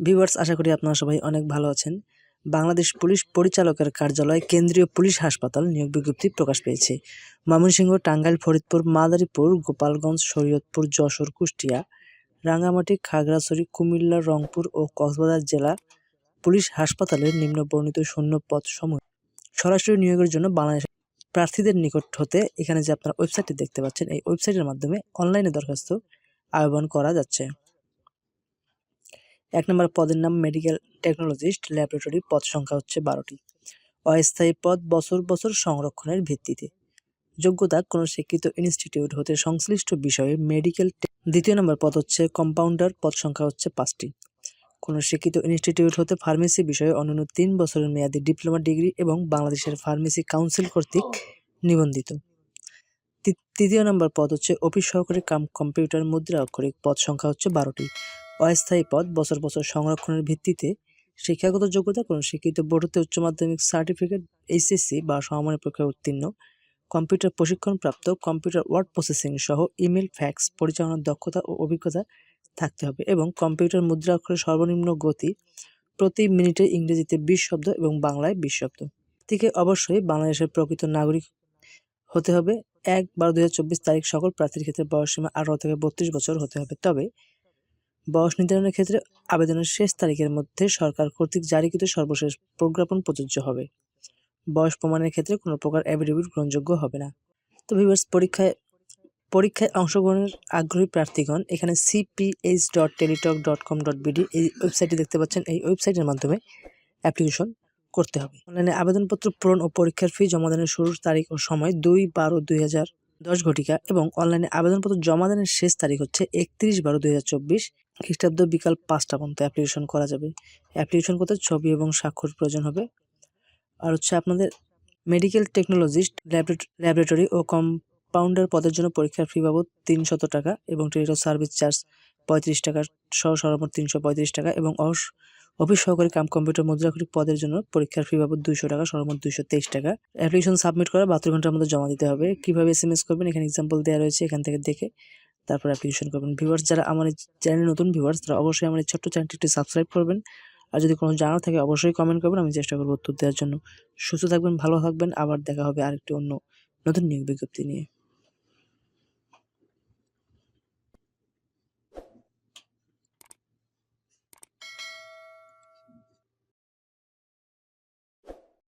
Viewers, আশা করি আপনারা সবাই অনেক ভালো আছেন। বাংলাদেশ পুলিশ পরিচালকের কার্যালয় কেন্দ্রীয় পুলিশ হাসপাতাল নিয়োগ বিজ্ঞপ্তি প্রকাশ পেয়েছে। ময়মনসিংহ, টাঙ্গাইল, ফরিদপুর, মাদারীপুর, গোপালগঞ্জ, শরীয়তপুর, যশোর, কুষ্টিয়া, রাঙ্গামাটি, খাগড়াছড়ি, কুমিল্লা, রংপুর ও কক্সবাজার জেলা পুলিশ হাসপাতালের নিম্ন বর্ণিত শূন্য পদ সমূহ সরাসরি নিয়োগের জন্য বাংলাদেশ প্রার্থীদের নিকট হতে এখানে যে আপনারা ওয়েবসাইটটি দেখতে পাচ্ছেন, এই ওয়েবসাইটের মাধ্যমে অনলাইনে দরখাস্ত আহ্বান করা যাচ্ছে। এক নম্বর পদের নাম মেডিকেল টেকনোলজিস্ট ল্যাবরেটরি পদ সংখ্যা হচ্ছে বারোটি। অস্থায়ী পদ বছর বছর সংরক্ষণের ভিত্তিতে। যোগ্যতা, কোনো স্বীকৃত ইনস্টিটিউট হতে সংশ্লিষ্ট বিষয়ে মেডিকেল দ্বিতীয় নম্বর পদ হচ্ছে কম্পাউন্ডার পদ সংখ্যা হচ্ছে পাঁচটি। কোনো শিক্ষিত ইনস্টিটিউট হতে ফার্মেসি বিষয়ে অন্যান্য তিন বছরের মেয়াদী ডিপ্লোমা ডিগ্রি এবং বাংলাদেশের ফার্মেসি কাউন্সিল কর্তৃক নিবন্ধিত। তৃতীয় নম্বর পদ হচ্ছে অফিস সহকারী কাম কম্পিউটার মুদ্রা অক্ষরিক পদ সংখ্যা হচ্ছে বারোটি। অস্থায়ী পদ বছর বছর সংরক্ষণের ভিত্তিতে শিক্ষাগত যোগ্যতা, কোনো শিক্ষিত বোর্ডতে উচ্চ মাধ্যমিক সার্টিফিকেট এইচএসসি বা সমমানের পরীক্ষায় উত্তীর্ণ কম্পিউটার প্রশিক্ষণপ্রাপ্ত কম্পিউটার ওয়ার্ড প্রসেসিং সহ ইমেল ফ্যাক্স পরিচালনার দক্ষতা ও অভিজ্ঞতা থাকতে হবে এবং কম্পিউটার মুদ্রা অক্ষরের সর্বনিম্ন গতি প্রতি মিনিটে ইংরেজিতে বিশ শব্দ এবং বাংলায় বিশ শব্দ। থেকে অবশ্যই বাংলাদেশের প্রকৃত নাগরিক হতে হবে। এক বারো দুই তারিখ সকল প্রার্থীর ক্ষেত্রে বয়সসীমা আঠারো থেকে বত্রিশ বছর হতে হবে। তবে বয়স নির্ধারণের ক্ষেত্রে আবেদনের শেষ তারিখের মধ্যে সরকার কর্তৃক জারিকৃত সর্বশেষ প্রজ্ঞাপন প্রযোজ্য হবে। বয়স প্রমাণের ক্ষেত্রে কোনো প্রকার অ্যাফিডেভিট গ্রহণযোগ্য হবে না। তো ভিউয়ার্স পরীক্ষায় পরীক্ষায় অংশগ্রহণের আগ্রহী প্রার্থীগণ, এখানে CPH dot Teletalk dot com dot BD এই ওয়েবসাইটটি দেখতে পাচ্ছেন। এই ওয়েবসাইটের মাধ্যমে অ্যাপ্লিকেশন করতে হবে। অনলাইনে আবেদনপত্র পূরণ ও পরীক্ষার ফি জমাদানের শুরুর তারিখ ও সময় দুই বারো দুই হাজার দশ ঘটিকা এবং অনলাইনে আবেদনপত্র জমাদানের শেষ তারিখ হচ্ছে একত্রিশ বারো দুই হাজার চব্বিশ। খ্রিস্টাব্দ বিকাল পাঁচটা পর্যন্ত অ্যাপ্লিকেশন করা যাবে। অ্যাপ্লিকেশন করতে ছবি এবং স্বাক্ষর প্রয়োজন হবে। আর হচ্ছে আপনাদের মেডিকেল টেকনোলজিস্ট ল্যাবরেটরি ও কম্পাউন্ডার পদের জন্য পরীক্ষার ফি বাবদ তিনশত টাকা এবং টেলিটক সার্ভিস চার্জ পঁয়ত্রিশ টাকা সহ সর্বমোট তিনশো পঁয়ত্রিশ টাকা এবং অস- অফিস সহকারী কাম কম্পিউটার মুদ্রাক্ষরিক পদের জন্য পরীক্ষার ফি বাবদ দুইশো টাকা, সর্বমোট দুইশো তেইশ টাকা। অ্যাপ্লিকেশন সাবমিট করার বাহাত্তর ঘণ্টার মধ্যে জমা দিতে হবে। কীভাবে এস এম এস করবেন? এখানে এক্সাম্পল দেওয়া রয়েছে। এখান থেকে দেখে তারপর অ্যাপ্লিকেশন করবেন। ভিউয়ার্স যারা আমার চ্যানেলে নতুন ভিউয়ার্স তারা অবশ্যই আমার এই ছোট্ট চ্যানেলটি একটু সাবস্ক্রাইব করবেন। আর যদি কোনো জানা থাকে, অবশ্যই কমেন্ট করবেন। আমি চেষ্টা করব উত্তর দেওয়ার জন্য। সুস্থ থাকবেন, ভালো থাকবেন। আবার দেখা হবে আরেকটি অন্য নতুন নিয়োগ বিজ্ঞপ্তি নিয়ে।